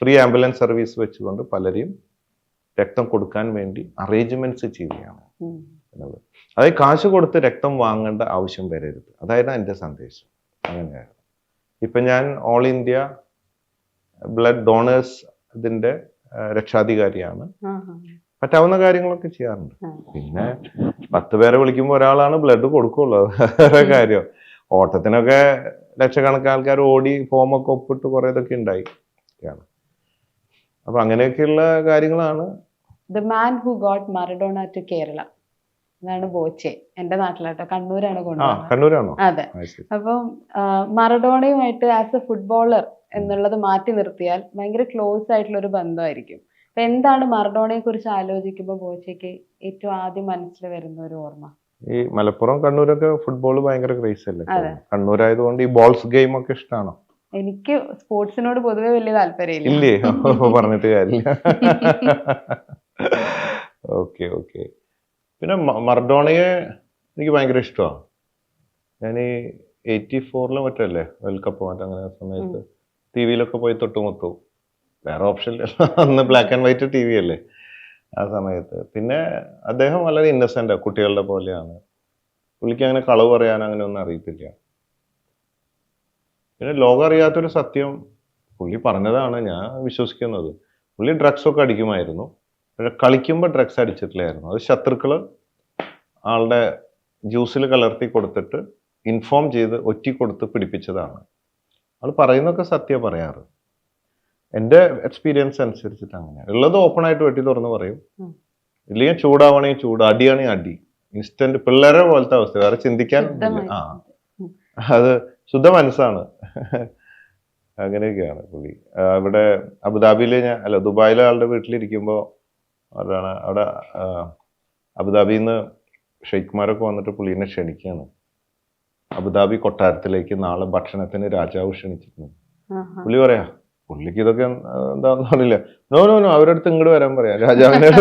[SPEAKER 2] free ambulance service വെച്ചുകൊണ്ട് പലരെയും രക്തം കൊടുക്കാൻ വേണ്ടി അറേഞ്ച്മെന്റ്സ് ചെയ്യുകയാണ്. എന്നുള്ളത് അതായത് കാശ് കൊടുത്ത് രക്തം വാങ്ങേണ്ട ആവശ്യം വരരുത്. അതായിരുന്നു എന്റെ സന്ദേശം. അങ്ങനെയായിരുന്നു. ഇപ്പം ഞാൻ ഓൾ ഇന്ത്യ ബ്ലഡ് ഡോണേഴ്സ് ഇതിന്റെ രക്ഷാധികാരിയാണ്. പറ്റാവുന്ന കാര്യങ്ങളൊക്കെ ചെയ്യാറുണ്ട്. പിന്നെ പത്ത് പേരെ വിളിക്കുമ്പോൾ ഒരാളാണ് ബ്ലഡ് കൊടുക്കുള്ളൂ. വേറെ കാര്യം. ഓട്ടത്തിനൊക്കെ ലക്ഷക്കണക്കിന് ആൾക്കാർ ഓടി ഫോമൊക്കെ ഒപ്പിട്ട് കുറെ ഇതൊക്കെ ഉണ്ടായി. അപ്പൊ അങ്ങനെയൊക്കെയുള്ള കാര്യങ്ങളാണ്.
[SPEAKER 1] The man who got Maradona to Kerala എന്നാണ് ബോച്ചെ. എന്റെ നാട്ടിലാട്ടോ. കണ്ണൂരാണ് കൊണ്ടുപോകുന്നത്
[SPEAKER 2] കണ്ണൂരാണോ?
[SPEAKER 1] അതെ. അപ്പം മറഡോണയുമായിട്ട് ആസ് എ ഫുട്ബോളർ എന്നുള്ളത് മാറ്റി നിർത്തിയാൽ ഭയങ്കര ക്ലോസ് ആയിട്ടുള്ള ഒരു ബന്ധമായിരിക്കും. അപ്പൊ എന്താണ് മറഡോണയെ കുറിച്ച് ആലോചിക്കുമ്പോൾ ബോച്ചയ്ക്ക് ഏറ്റവും ആദ്യം മനസ്സിൽ വരുന്ന ഒരു ഓർമ്മ?
[SPEAKER 2] ഈ മലപ്പുറം കണ്ണൂരൊക്കെ ഫുട്ബോൾ ഭയങ്കര ക്രേസ് അല്ലേ. കണ്ണൂരായതുകൊണ്ട് ഈ ബോൾസ് ഗെയിം ഒക്കെ ഇഷ്ടമാണോ
[SPEAKER 1] എനിക്ക് സ്പോർട്സിനോട് പൊതുവെ വലിയ താല്പര്യമില്ല.
[SPEAKER 2] ഇല്ലേ? പറഞ്ഞിട്ട് കാര്യമില്ല. Okay okay. പിന്നെ മർഡോണയെ എനിക്ക് ഭയങ്കര ഇഷ്ടമാണ്. ഞാൻ ഈ എയ്റ്റി ഫോറിലും മറ്റല്ലേ വേൾഡ് കപ്പ് മറ്റേ അങ്ങനെ സമയത്ത് ടി വിയിലൊക്കെ പോയി തൊട്ടുമുത്തു വേറെ ഓപ്ഷൻ ഇല്ല. അന്ന് black and white T V അല്ലേ? ആ സമയത്ത്. പിന്നെ അദ്ദേഹം വളരെ ഇന്നസെന്റ് കുട്ടികളുടെ പോലെയാണ്. പുള്ളിക്ക് അങ്ങനെ കളവ് പറയാൻ അങ്ങനെ ഒന്നും അറിയത്തില്ല. പിന്നെ ലോകം അറിയാത്തൊരു സത്യം പുള്ളി പറഞ്ഞതാണ് ഞാൻ വിശ്വസിക്കുന്നത്. പുള്ളി ഡ്രഗ്സ് ഒക്കെ അടിക്കുമായിരുന്നു. പക്ഷെ കളിക്കുമ്പോൾ ഡ്രഗ്സ് അടിച്ചിട്ടില്ലായിരുന്നു. അത് ശത്രുക്കൾ ആളുടെ ജ്യൂസിൽ കലർത്തി കൊടുത്തിട്ട് ഇൻഫോം ചെയ്ത് ഒറ്റി കൊടുത്ത് പിടിപ്പിച്ചതാണ്. ആൾ പറയുന്നൊക്കെ സത്യം പറയാറ്. എന്റെ എക്സ്പീരിയൻസ് അനുസരിച്ചിട്ട് അങ്ങനെയാണ് ഉള്ളത് ഓപ്പൺ ആയിട്ട് വെട്ടി തുറന്ന് പറയും. ഇല്ലെങ്കിൽ ചൂടാവണെങ്കിൽ ചൂട് അടിയാണെങ്കിൽ അടി. ഇൻസ്റ്റന്റ് പിള്ളേരെ പോലത്തെ അവസ്ഥ വേറെ ചിന്തിക്കാൻ ആ. അത് ശുദ്ധ മനസ്സാണ്. അങ്ങനെയൊക്കെയാണ് പുള്ളി. ഇവിടെ അബുദാബിയിൽ ഞാൻ അല്ല ദുബായിലെ ആളുടെ വീട്ടിലിരിക്കുമ്പോൾ അതാണ് അവിടെ അബുദാബിയിൽ നിന്ന് ഷെയ്ഖ്മാരൊക്കെ വന്നിട്ട് പുള്ളീനെ ക്ഷണിക്കുകയാണ് അബുദാബി കൊട്ടാരത്തിലേക്ക് നാളെ ഭക്ഷണത്തിന് രാജാവ് ക്ഷണിച്ചിരുന്നു. പുള്ളി പറയാ പുള്ളിക്ക് ഇതൊക്കെ എന്താ- എന്താന്ന് പറഞ്ഞില്ല നോ നോ നോ അവരടുത്ത് ഇങ്ങോട്ട് വരാൻ പറയാം. രാജാവിനെ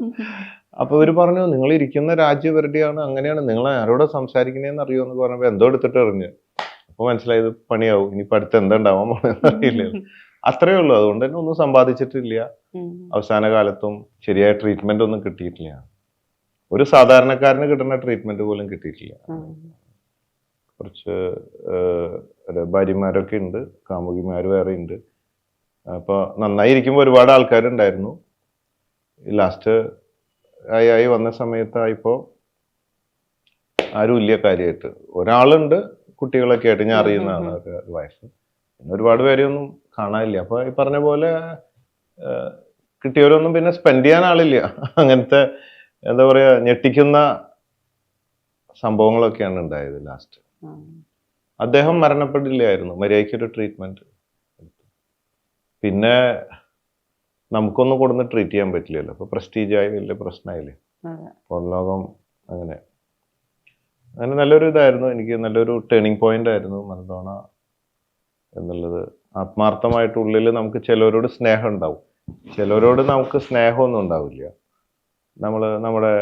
[SPEAKER 2] അപ്പൊ ഇവർ പറഞ്ഞു നിങ്ങൾ ഇരിക്കുന്ന രാജ്യം ഇവരുടെയാണ് അങ്ങനെയാണ് നിങ്ങൾ ആരോടെ സംസാരിക്കണേന്ന് അറിയോ? എന്ന് പറഞ്ഞപ്പോ എന്തോ എടുത്തിട്ട് എറിഞ്ഞ്. അപ്പൊ മനസ്സിലായത് പണിയാവും ഇനി അടുത്ത് എന്താ ഉണ്ടാവാൻ പോണെന്ന് അറിയില്ല അത്രേ ഉള്ളൂ അതുകൊണ്ട് തന്നെ ഒന്നും സമ്പാദിച്ചിട്ടില്ല. അവസാന കാലത്തും ശരിയായ ട്രീറ്റ്മെന്റ് ഒന്നും കിട്ടിയിട്ടില്ല. ഒരു സാധാരണക്കാരന് കിട്ടുന്ന ട്രീറ്റ്മെന്റ് പോലും കിട്ടിയിട്ടില്ല. കുറച്ച് ഭാര്യമാരൊക്കെ ഉണ്ട് കാമുകിമാര് വേറെ ഉണ്ട്. അപ്പൊ നന്നായി ഇരിക്കുമ്പോൾ ഒരുപാട് ആൾക്കാരുണ്ടായിരുന്നു. ലാസ്റ്റ് ആയി ആയി വന്ന സമയത്തായിപ്പോ ആരും ഇല്ല കാര്യമായിട്ട് ഒരാളുണ്ട് കുട്ടികളൊക്കെ ആയിട്ട് ഞാൻ അറിയുന്നതാണ് വയസ്സ്. പിന്നെ ഒരുപാട് പേരെയൊന്നും കാണാനില്ല. അപ്പൊ ഈ പറഞ്ഞ പോലെ കിട്ടിയവരൊന്നും പിന്നെ സ്പെൻഡ് ചെയ്യാൻ ആളില്ല. അങ്ങനത്തെ എന്താ പറയാ ഞെട്ടിക്കുന്ന സംഭവങ്ങളൊക്കെയാണ് ഉണ്ടായത് ലാസ്റ്റ് അദ്ദേഹം മരണപ്പെട്ടില്ലായിരുന്നു മര്യാദയ്ക്ക് ഒരു ട്രീറ്റ്മെന്റ് പിന്നെ നമുക്കൊന്നും കൊടുന്ന് ട്രീറ്റ് ചെയ്യാൻ പറ്റില്ലല്ലോ. അപ്പൊ പ്രസ്റ്റീജ് ആയി വലിയ പ്രശ്നമായില്ലേ. പുറം ലോകം അങ്ങനെ. അങ്ങനെ നല്ലൊരു ഇതായിരുന്നു. എനിക്ക് നല്ലൊരു ടേണിംഗ് പോയിന്റ് ആയിരുന്നു മറഡോണ എന്നുള്ളത്. ആത്മാർത്ഥമായിട്ട് ഉള്ളിൽ നമുക്ക് ചിലവരോട് സ്നേഹം ഉണ്ടാവും. ചിലവരോട് നമുക്ക് സ്നേഹമൊന്നും ഉണ്ടാവില്ല. നമ്മൾ നമ്മുടെ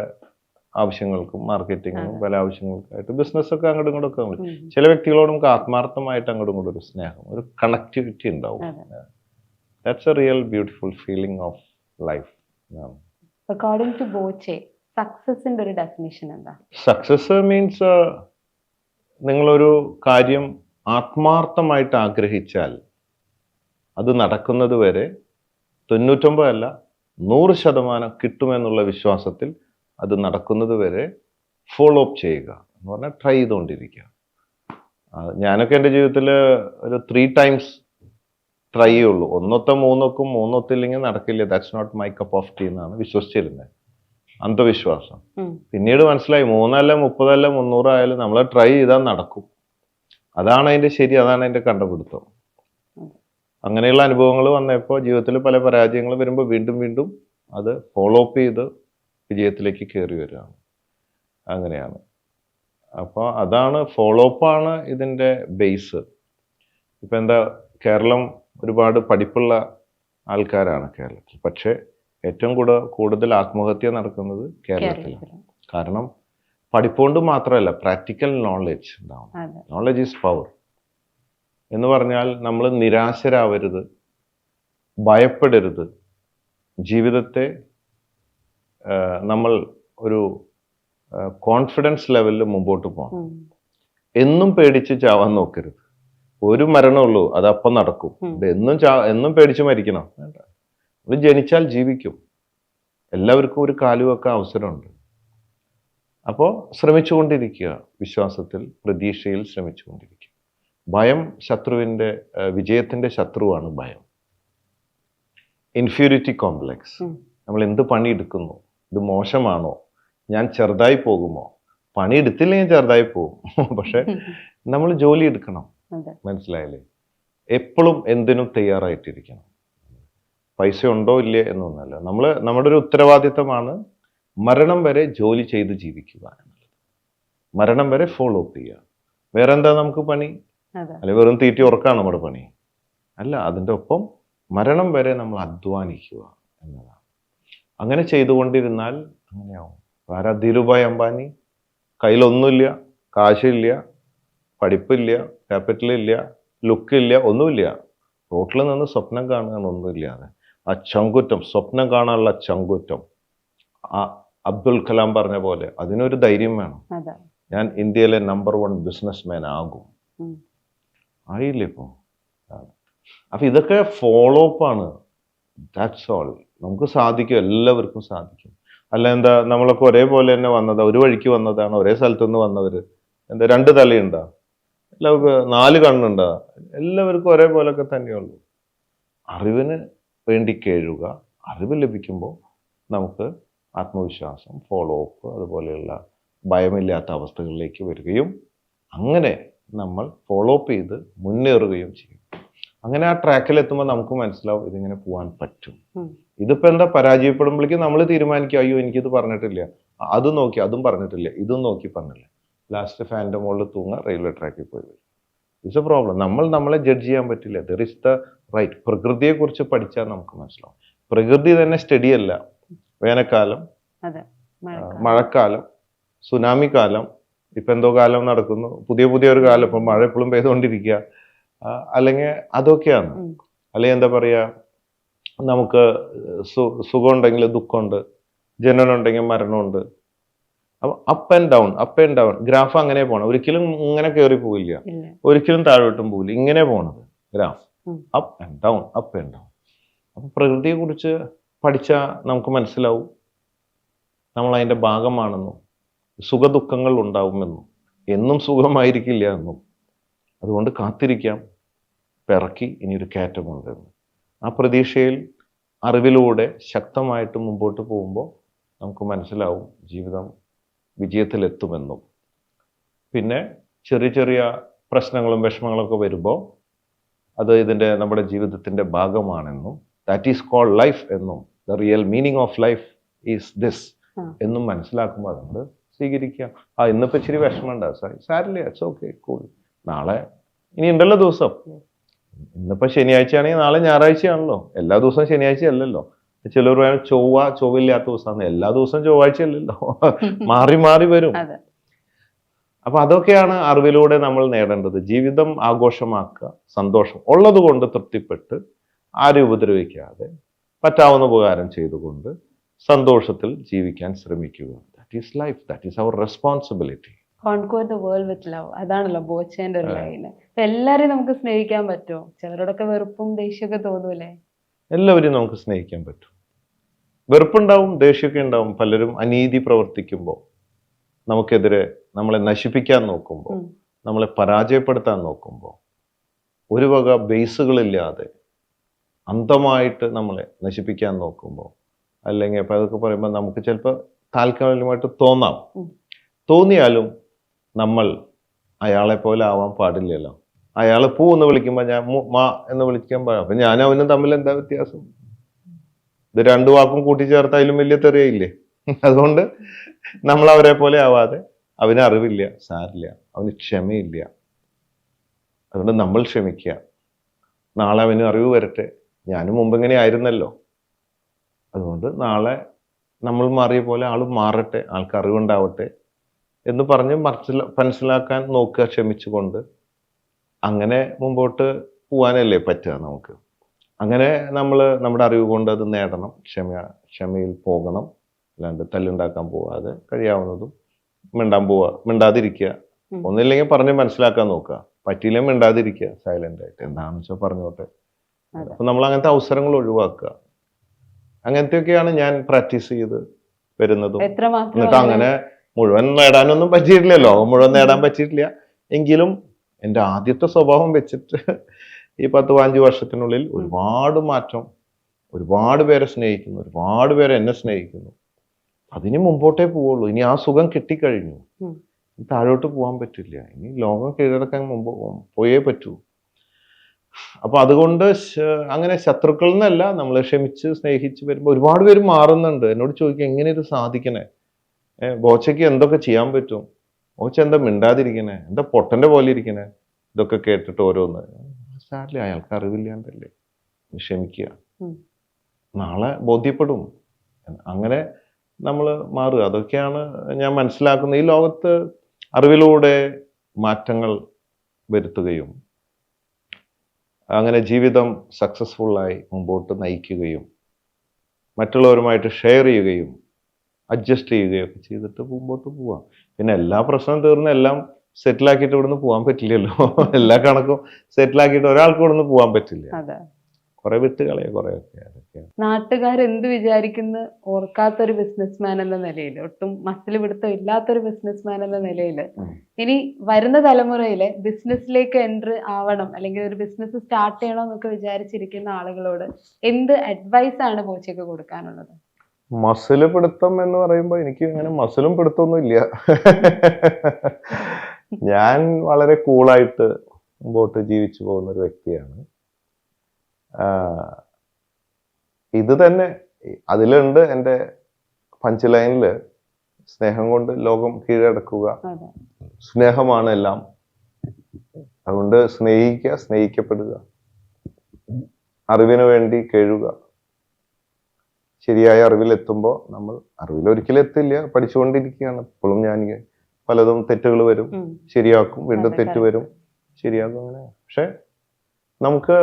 [SPEAKER 2] ആവശ്യങ്ങൾക്കും മാർക്കറ്റിങ്ങിനും പല ആവശ്യങ്ങൾക്കായിട്ട് ബിസിനസ്സൊക്കെ അങ്ങോട്ടും ഇങ്ങോട്ടും ഒക്കെ ചില വ്യക്തികളോട് നമുക്ക് ആത്മാർത്ഥമായിട്ട് അങ്ങോട്ടും ഇങ്ങോട്ടും ഒരു സ്നേഹം ഒരു കണക്ടിവിറ്റി ഉണ്ടാവും. That's a real beautiful feeling of life
[SPEAKER 1] according to Boche സക്സസിന്റെ ഒരു ഡെഫിനിഷൻ എന്താ?
[SPEAKER 2] സക്സസ് മീൻസ് നിങ്ങളൊരു കാര്യം ആത്മാർത്ഥമായിട്ട് ആഗ്രഹിച്ചാൽ അത് നടക്കുന്നത് വരെ തൊണ്ണൂറ്റൊമ്പതല്ല നൂറ് ശതമാനം കിട്ടുമെന്നുള്ള വിശ്വാസത്തിൽ അത് നടക്കുന്നത് വരെ ഫോളോ അപ്പ് ചെയ്യുക എന്ന് പറഞ്ഞാൽ ട്രൈ ചെയ്തുകൊണ്ടിരിക്കുക. ഞാനൊക്കെ എന്റെ ജീവിതത്തിൽ ഒരു ത്രീ ടൈംസ് ട്രൈ ചെയ്യുള്ളൂ. ഒന്നൊത്തെ മൂന്നൊക്കും മൂന്നൊത്തില്ലെങ്കിൽ നടക്കില്ല. That's not my cup of tea എന്നാണ് വിശ്വസിച്ചിരുന്നത്. അന്ധവിശ്വാസം. പിന്നീട് മനസ്സിലായി മൂന്നല്ല മുപ്പതല്ല മുന്നൂറായാലും നമ്മൾ ട്രൈ ചെയ്താൽ നടക്കും. അതാണ് അതിന്റെ ശരി അതാണ് അതിന്റെ കണ്ടുപിടുത്തം. അങ്ങനെയുള്ള അനുഭവങ്ങൾ വന്നപ്പോൾ ജീവിതത്തിൽ പല പരാജയങ്ങൾ വരുമ്പോൾ വീണ്ടും വീണ്ടും അത് ഫോളോ അപ്പ് ചെയ്ത് വിജയത്തിലേക്ക് കയറി വരികയാണ്. അങ്ങനെയാണ്. അപ്പോൾ അതാണ് ഫോളോ അപ്പാണ് ആണ് ഇതിന്റെ ബേസ് ഇപ്പൊ എന്താ കേരളം ഒരുപാട് പഠിപ്പുള്ള ആൾക്കാരാണ് കേരളത്തിൽ. പക്ഷേ ഏറ്റവും കൂടുതൽ കൂടുതൽ ആത്മഹത്യ നടക്കുന്നത്
[SPEAKER 1] കേരളത്തിൽ
[SPEAKER 2] കാരണം പഠിപ്പുകൊണ്ട് മാത്രമല്ല പ്രാക്ടിക്കൽ നോളജ് ഉണ്ടാവും നോളജ് ഈസ് പവർ എന്ന് പറഞ്ഞാൽ നമ്മൾ നിരാശരാവരുത് ഭയപ്പെടരുത്. ജീവിതത്തെ നമ്മൾ ഒരു കോൺഫിഡൻസ് ലെവലിൽ മുമ്പോട്ട് പോകണം. എന്നും പേടിച്ച് ചാവാൻ നോക്കരുത്. ഒരു മരണമുള്ളൂ അത് അപ്പം നടക്കും. എന്നും എന്നും പേടിച്ച് മരിക്കണം. വേണ്ട. നമ്മൾ ജനിച്ചാൽ ജീവിക്കും. എല്ലാവർക്കും ഒരു കാലുവൊക്കെ അവസരമുണ്ട്. അപ്പോൾ ശ്രമിച്ചുകൊണ്ടിരിക്കുക. വിശ്വാസത്തിൽ പ്രതീക്ഷയിൽ ശ്രമിച്ചുകൊണ്ടിരിക്കുക. ഭയം ശത്രുവിന്റെ വിജയത്തിന്റെ ശത്രുവാണ് ഭയം. Inferiority complex. നമ്മൾ എന്ത് പണിയെടുക്കുന്നു? ഇത് മോശമാണോ? ഞാൻ ചെറുതായി പോകുമോ? പണിയെടുത്തില്ലെങ്കിൽ ചെറുതായി പോകും. പക്ഷെ നമ്മൾ ജോലി എടുക്കണം. മനസ്സിലായില്ലേ? എപ്പോഴും എന്തിനും തയ്യാറായിട്ടിരിക്കണം. പൈസ ഉണ്ടോ ഇല്ലേ എന്നൊന്നല്ല നമ്മൾ നമ്മുടെ ഒരു ഉത്തരവാദിത്തമാണ് മരണം വരെ ജോലി ചെയ്ത് ജീവിക്കുക എന്നുള്ളത്. മരണം വരെ ഫോളോ അപ്പ് ചെയ്യുക. വേറെ എന്താ നമുക്ക് പണി? അല്ലെ വെറും തീറ്റി ഉറക്കാണ് നമ്മുടെ പണി? അല്ല അതിന്റെ ഒപ്പം മരണം വരെ നമ്മൾ അധ്വാനിക്കുക എന്നതാണ്. അങ്ങനെ ചെയ്തുകൊണ്ടിരുന്നാൽ അങ്ങനെയാവും. ആരാ ധീരുഭായ് അംബാനി? കയ്യിലൊന്നുമില്ല കാശില്ല പഠിപ്പില്ല ക്യാപിറ്റലില്ല ലുക്കില്ല ഒന്നുമില്ല. റോട്ടിൽ നിന്ന് സ്വപ്നം കാണുക എന്നൊന്നുമില്ലാതെ ആ ചങ്കുറ്റം സ്വപ്നം കാണാനുള്ള ചങ്കുറ്റം. ആ അബ്ദുൽ കലാം പറഞ്ഞ പോലെ അതിനൊരു ധൈര്യം വേണം. ഞാൻ ഇന്ത്യയിലെ നമ്പർ വൺ ബിസിനസ് മാൻ
[SPEAKER 1] ആകും.
[SPEAKER 2] ആയില്ലേ ഇപ്പോ? അപ്പൊ ഇതൊക്കെ ഫോളോ അപ്പ് ആണ്. ദാറ്റ്സ് ഓൾ നമുക്ക് സാധിക്കും എല്ലാവർക്കും സാധിക്കും. അല്ല എന്താ നമ്മളൊക്കെ ഒരേപോലെ തന്നെ വന്നതാ? ഒരു വഴിക്ക് വന്നതാണ് ഒരേ സ്ഥലത്തു നിന്ന് വന്നവര്. എന്താ രണ്ട് തലയുണ്ടാ? എല്ലാവർക്കും നാല് കണ്ണുണ്ടാ. എല്ലാവർക്കും ഒരേപോലൊക്കെ തന്നെയുള്ളൂ. അറിവിന് വേണ്ടി കേഴുക അറിവ് ലഭിക്കുമ്പോൾ നമുക്ക് ആത്മവിശ്വാസം ഫോളോ അപ്പ് അതുപോലെയുള്ള ഭയമില്ലാത്ത അവസ്ഥകളിലേക്ക് വരികയും അങ്ങനെ നമ്മൾ ഫോളോ അപ്പ് ചെയ്ത് മുന്നേറുകയും ചെയ്യും. അങ്ങനെ ആ ട്രാക്കിൽ എത്തുമ്പോൾ നമുക്ക് മനസ്സിലാവും ഇതിങ്ങനെ പോകാൻ പറ്റും.
[SPEAKER 1] ഇതിപ്പോൾ
[SPEAKER 2] ഇതിപ്പോ എന്താ പരാജയപ്പെടുമ്പോഴേക്കും നമ്മൾ തീരുമാനിക്കും അയ്യോ എനിക്കിത് പറഞ്ഞിട്ടില്ല. അത് നോക്കി അതും പറഞ്ഞിട്ടില്ല ഇതും നോക്കി പറഞ്ഞില്ല. ലാസ്റ്റ് ഫാന്റെ മുകളിൽ തൂങ്ങുക റെയിൽവേ ട്രാക്കിൽ പോയി വരും. ഇറ്റ്സ് എ പ്രോബ്ലം നമ്മൾ നമ്മളെ ജഡ്ജ് ചെയ്യാൻ പറ്റില്ല. ദർ ഇസ് ദ റൈറ്റ് പ്രകൃതിയെക്കുറിച്ച് പഠിച്ചാൽ നമുക്ക് മനസ്സിലാവും. പ്രകൃതി തന്നെ സ്റ്റഡി അല്ല. വേനൽക്കാലം
[SPEAKER 1] മഴക്കാലം.
[SPEAKER 2] സുനാമി കാലം. ഇപ്പം എന്തോ കാലം നടക്കുന്നു. പുതിയ പുതിയ ഒരു കാലം. ഇപ്പം മഴ എപ്പോഴും പെയ്തുകൊണ്ടിരിക്കുക. അല്ലെങ്കിൽ അതൊക്കെയാണ്. അല്ലെങ്കിൽ എന്താ പറയുക? നമുക്ക് സുഖമുണ്ടെങ്കിൽ ദുഃഖമുണ്ട്. ജനനുണ്ടെങ്കിൽ മരണമുണ്ട്. അപ്പൊ up and down up and down graph അങ്ങനെ പോകണം ഒരിക്കലും ഇങ്ങനെ കയറി പോവില്ല. ഒരിക്കലും താഴോട്ടും പോവില്ല. ഇങ്ങനെ പോണത്. Graph. Up and down up and down അപ്പൊ പ്രകൃതിയെ കുറിച്ച് പഠിച്ചാൽ നമുക്ക് മനസ്സിലാവും. നമ്മൾ അതിന്റെ ഭാഗമാണെന്നും സുഖദുഃഖങ്ങൾ ഉണ്ടാവുമെന്നും എന്നും സുഖമായിരിക്കില്ല എന്നും. അതുകൊണ്ട് കാത്തിരിക്കാം. പിറക്കി ഇനി ഒരു കയറ്റമുണ്ടെന്ന് ആ പ്രതീക്ഷയിൽ അറിവിലൂടെ ശക്തമായിട്ട് മുമ്പോട്ട് പോകുമ്പോൾ നമുക്ക് മനസ്സിലാവും ജീവിതം വിജയത്തിലെത്തുമെന്നും. പിന്നെ ചെറിയ ചെറിയ പ്രശ്നങ്ങളും വിഷമങ്ങളൊക്കെ വരുമ്പോൾ അത് ഇതിന്റെ നമ്മുടെ ജീവിതത്തിന്റെ ഭാഗമാണെന്നും ദാറ്റ് ഈസ് കോൾഡ് ലൈഫ് എന്നും the real meaning of life is this എന്നും മനസ്സിലാക്കുമ്പോൾ അതുകൊണ്ട് സ്വീകരിക്കുക. ആ ഇന്നിപ്പോൾ ഇച്ചിരി വിഷമമുണ്ട്. സാരില്ലേ ഇറ്റ്സ് ഓക്കെ കൂൾ നാളെ ഇനി ഉണ്ടല്ലോ ദിവസം. ഇന്നിപ്പോൾ ശനിയാഴ്ച ആണെങ്കിൽ നാളെ ഞായറാഴ്ചയാണല്ലോ. എല്ലാ ദിവസവും ശനിയാഴ്ച അല്ലല്ലോ ചിലർ പറയുന്നത് ചൊവ്വ ചൊവ്വില്ലാത്ത ദിവസമാണ്. എല്ലാ ദിവസവും ചൊവ്വാഴ്ച അല്ലല്ലോ മാറി മാറി വരും. അപ്പൊ അതൊക്കെയാണ് അറിവിലൂടെ നമ്മൾ നേടേണ്ടത്. ജീവിതം ആഘോഷമാക്കുക സന്തോഷം ഉള്ളത് കൊണ്ട് തൃപ്തിപ്പെട്ട് ആരും ഉപദ്രവിക്കാതെ പറ്റാവുന്ന ഉപകാരം ചെയ്തുകൊണ്ട് സന്തോഷത്തിൽ ജീവിക്കാൻ ശ്രമിക്കുക. That is life that is our responsibility
[SPEAKER 1] conquer the world with love. അതാണല്ലോ ബോച്ചേന്റെ ഒരു. ലൈന്. അപ്പൊ എല്ലാരെയും നമുക്ക് സ്നേഹിക്കാൻ പറ്റുമോ? ചിലരോടൊക്കെ വെറുപ്പും ദേഷ്യമൊക്കെ തോന്നൂലേ?
[SPEAKER 2] എല്ലാവരെയും നമുക്ക് സ്നേഹിക്കാൻ പറ്റും. വെറുപ്പുണ്ടാവും ദേഷ്യമൊക്കെ ഉണ്ടാവും. പലരും അനീതി പ്രവർത്തിക്കുമ്പോൾ നമുക്കെതിരെ നമ്മളെ നശിപ്പിക്കാൻ നോക്കുമ്പോൾ നമ്മളെ പരാജയപ്പെടുത്താൻ നോക്കുമ്പോൾ ഒരു വക ബേസുകളില്ലാതെ അന്തമായിട്ട് നമ്മളെ നശിപ്പിക്കാൻ നോക്കുമ്പോൾ അല്ലെങ്കിൽ അപ്പം അതൊക്കെ പറയുമ്പോൾ നമുക്ക് ചിലപ്പോൾ താൽക്കാലികമായിട്ട് തോന്നാം. തോന്നിയാലും നമ്മൾ അയാളെ പോലെ ആവാൻ പാടില്ലല്ലോ. അയാൾ പൂ എന്ന് വിളിക്കുമ്പോൾ ഞാൻ മാ എന്ന് വിളിക്കാൻ പാടില്ല അപ്പം ഞാൻ അവനും തമ്മിൽ എന്താ വ്യത്യാസം? ഇത് രണ്ടു വാക്കും കൂട്ടിച്ചേർത്ത് അതിലും വലിയ തെറിയയില്ലേ? അതുകൊണ്ട് നമ്മൾ അവരെ പോലെ ആവാതെ അവന് അറിവില്ല സാരില്ല അവന് ക്ഷമയില്ല. അതുകൊണ്ട് നമ്മൾ ക്ഷമിക്കുക. നാളെ അവന് അറിവ് വരട്ടെ. ഞാനും മുമ്പ് ഇങ്ങനെ ആയിരുന്നല്ലോ. അതുകൊണ്ട് നാളെ നമ്മൾ മാറിയ പോലെ ആൾ മാറട്ടെ ആൾക്ക് അറിവുണ്ടാവട്ടെ എന്ന് പറഞ്ഞ് മനസ്സില മനസ്സിലാക്കാൻ നോക്കുക ക്ഷമിച്ചുകൊണ്ട്. അങ്ങനെ മുമ്പോട്ട് പോകാനല്ലേ പറ്റുക നമുക്ക്. അങ്ങനെ നമ്മൾ നമ്മുടെ അറിവ് കൊണ്ട് അത് നേടണം. ക്ഷമ ക്ഷമയിൽ പോകണം. അല്ലാണ്ട് തല്ലുണ്ടാക്കാൻ പോവാതെ കഴിയാവുന്നതും മിണ്ടാൻ പോവുക മിണ്ടാതിരിക്കുക. ഒന്നില്ലെങ്കിൽ പറഞ്ഞ് മനസ്സിലാക്കാൻ നോക്കുക. പറ്റിയില്ലെങ്കിൽ മിണ്ടാതിരിക്കുക. സൈലന്റ് ആയിട്ട്. എന്താണെന്ന് വെച്ചാൽ പറഞ്ഞോട്ടെ. അപ്പൊ നമ്മൾ അങ്ങനത്തെ അവസരങ്ങൾ ഒഴിവാക്കുക. അങ്ങനത്തെയൊക്കെയാണ് ഞാൻ പ്രാക്ടീസ് ചെയ്ത് വരുന്നതും. എന്നിട്ട് അങ്ങനെ മുഴുവൻ നേടാനൊന്നും പറ്റിയിട്ടില്ലല്ലോ മുഴുവൻ നേടാൻ പറ്റിയിട്ടില്ല. എങ്കിലും എന്റെ ആദ്യത്തെ സ്വഭാവം വെച്ചിട്ട് ഈ പത്ത് പതിനഞ്ച് വർഷത്തിനുള്ളിൽ ഒരുപാട് മാറ്റം ഒരുപാട് പേരെ സ്നേഹിക്കുന്നു ഒരുപാട് പേരെ എന്നെ സ്നേഹിക്കുന്നു. അതിന് മുമ്പോട്ടേ പോവുള്ളൂ. ഇനി ആ സുഖം കിട്ടിക്കഴിഞ്ഞു. താഴോട്ട് പോകാൻ പറ്റില്ല. ഇനി ലോകം കീഴടക്കാൻ മുമ്പ് പോയേ പറ്റൂ. അപ്പൊ അതുകൊണ്ട് അങ്ങനെ ശത്രുക്കളിൽ നിന്നല്ല നമ്മൾ ക്ഷമിച്ച് സ്നേഹിച്ച് വരുമ്പോൾ ഒരുപാട് പേര് മാറുന്നുണ്ട്. എന്നോട് ചോദിക്കുക എങ്ങനെ ഇത് സാധിക്കണേ? ഏഹ് ബോച്ചയ്ക്ക് എന്തൊക്കെ ചെയ്യാൻ പറ്റും? ബോച്ച എന്താ മിണ്ടാതിരിക്കണേ? എന്താ പൊട്ടന്റെ പോലെ ഇരിക്കണേ? ഇതൊക്കെ കേട്ടിട്ട് ഓരോന്ന്. സാറില്ല അയാൾക്ക് അറിവില്ലാണ്ടല്ലേ. ക്ഷമിക്കുക. നാളെ ബോധ്യപ്പെടും. അങ്ങനെ നമ്മൾ മാറുക. അതൊക്കെയാണ് ഞാൻ മനസ്സിലാക്കുന്നത്. ഈ ലോകത്ത് അറിവിലൂടെ മാറ്റങ്ങൾ വരുത്തുകയും അങ്ങനെ ജീവിതം സക്സസ്ഫുള്ളായി മുമ്പോട്ട് നയിക്കുകയും മറ്റുള്ളവരുമായിട്ട് ഷെയർ ചെയ്യുകയും അഡ്ജസ്റ്റ് ചെയ്യുകയൊക്കെ ചെയ്തിട്ട് മുമ്പോട്ട് പോവാം. പിന്നെ എല്ലാ പ്രശ്നം തീർന്ന് എല്ലാം സെറ്റിലാക്കിയിട്ട് ഇവിടുന്ന് പോകാൻ പറ്റില്ലല്ലോ. എല്ലാ കണക്കും സെറ്റിലാക്കിയിട്ട് ഒരാൾക്ക് ഇവിടുന്ന് പോകാൻ പറ്റില്ല. കുറെ വിട്ട് കളയാ കൊറേ
[SPEAKER 1] നാട്ടുകാർ എന്ത് വിചാരിക്കുന്ന ഓർക്കാത്തൊരു ബിസിനസ്മാൻ എന്ന നിലയിൽ ഒട്ടും മസിൽ പിടുത്തം ഇല്ലാത്തൊരു ബിസിനസ്മാൻ എന്ന നിലയിൽ ഇനി വരുന്ന തലമുറയിലെ ബിസിനസ്സിലേക്ക് എൻട്രി ആവണം അല്ലെങ്കിൽ ഒരു ബിസിനസ് സ്റ്റാർട്ട് ചെയ്യണം എന്നൊക്കെ വിചാരിച്ചിരിക്കുന്ന ആളുകളോട് എന്ത് അഡ്വൈസ് ആണ് പോച്ചയ്ക്ക് കൊടുക്കാനുള്ളത്?
[SPEAKER 2] മസിൽ പിടുത്തം എന്ന് പറയുമ്പോൾ എനിക്ക് അങ്ങനെ മസിലും പിടുത്തമൊന്നും ഇല്ല ഞാൻ വളരെ കൂളായിട്ട് മുമ്പോട്ട് ജീവിച്ചു പോകുന്ന ഒരു വ്യക്തിയാണ്. ഇത് തന്നെ അതിലുണ്ട് എന്റെ പഞ്ച് ലൈനിൽ സ്നേഹം കൊണ്ട് ലോകം കീഴടക്കുക. സ്നേഹമാണ് എല്ലാം. അതുകൊണ്ട് സ്നേഹിക്കുക സ്നേഹിക്കപ്പെടുക. അറിവിനു വേണ്ടി കേഴുക. ശരിയായ അറിവിലെത്തുമ്പോൾ നമ്മൾ അറിവിൽ ഒരിക്കലും എത്തില്ല. പഠിച്ചുകൊണ്ടിരിക്കുകയാണ്. ഇപ്പോഴും ഞാൻ പലതും തെറ്റുകൾ വരും. ശരിയാക്കും. വീണ്ടും തെറ്റ് വരും. ശരിയാക്കും അങ്ങനെ. പക്ഷെ നമുക്ക്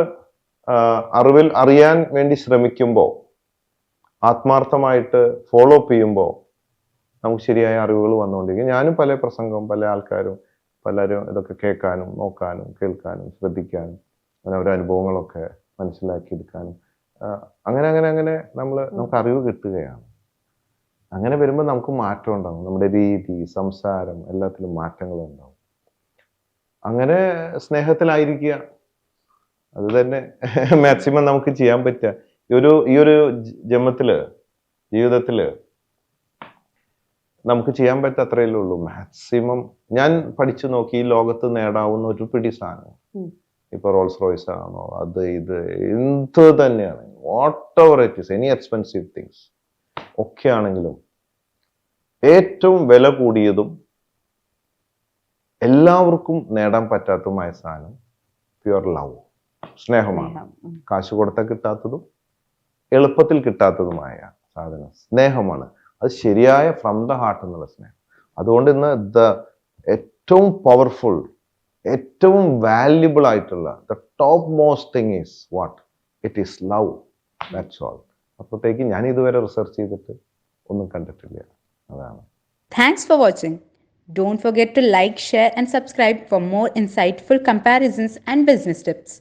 [SPEAKER 2] അറിവിൽ അറിയാൻ വേണ്ടി ശ്രമിക്കുമ്പോൾ ആത്മാർത്ഥമായിട്ട് ഫോളോ അപ്പ് ചെയ്യുമ്പോൾ നമുക്ക് ശരിയായ അറിവുകൾ വന്നുകൊണ്ടിരിക്കും. ഞാനും പല പ്രസംഗവും പല ആൾക്കാരും പലരും ഇതൊക്കെ കേൾക്കാനും നോക്കാനും കേൾക്കാനും ശ്രദ്ധിക്കാനും അങ്ങനെ ഓരോ അനുഭവങ്ങളൊക്കെ മനസ്സിലാക്കിയെടുക്കാനും അങ്ങനെ അങ്ങനെ അങ്ങനെ നമ്മൾ നമുക്ക് അറിവ് കിട്ടുകയാണ്. അങ്ങനെ വരുമ്പോൾ നമുക്ക് മാറ്റം ഉണ്ടാകും നമ്മുടെ രീതി സംസാരം എല്ലാത്തിലും മാറ്റങ്ങൾ ഉണ്ടാകും അങ്ങനെ സ്നേഹത്തിലായിരിക്കുക. അത് തന്നെ മാക്സിമം നമുക്ക് ചെയ്യാൻ പറ്റുക. ഈ ഒരു ഈ ഒരു ജന്മത്തിൽ ജീവിതത്തിൽ നമുക്ക് ചെയ്യാൻ പറ്റ അത്രയല്ലേ ഉള്ളൂ. മാക്സിമം ഞാൻ പഠിച്ചു നോക്കി ഈ ലോകത്ത് നേടാവുന്ന ഒരു പിടി സാധനം. ഇപ്പൊ റോൾസ് റോയ്സ് ആണോ അത് ഇത് എന്ത് തന്നെയാണ്. Whatever it is any expensive things ഒക്കെ ആണെങ്കിലും ഏറ്റവും വില കൂടിയതും എല്ലാവർക്കും നേടാൻ പറ്റാത്തതുമായ സാധനം പ്യുവർ ലവ് സ്നേഹമാണ്.
[SPEAKER 1] സ്നേഹം.
[SPEAKER 2] കാശ് കൊടുത്താൽ കിട്ടാത്തതും എളുപ്പത്തിൽ കിട്ടാത്തതുമായ സാധനം. സ്നേഹമാണ്. അത് ശരിയായ ഫ്രം ദ ഹാർട്ട് എന്നുള്ള സ്നേഹം. അതുകൊണ്ട് ഇന്ന് ദ ഏറ്റവും പവർഫുൾ ഏറ്റവും വാല്യുബിൾ ആയിട്ടുള്ള the top most thing is what it is love that's all അപ്പോഴത്തേക്ക് ഞാൻ ഇതുവരെ റിസർച്ച് ചെയ്തിട്ട് ഒന്നും കണ്ടിട്ടില്ല. അതാണ്.
[SPEAKER 3] Thanks for watching don't forget to like share and subscribe for more insightful comparisons and business tips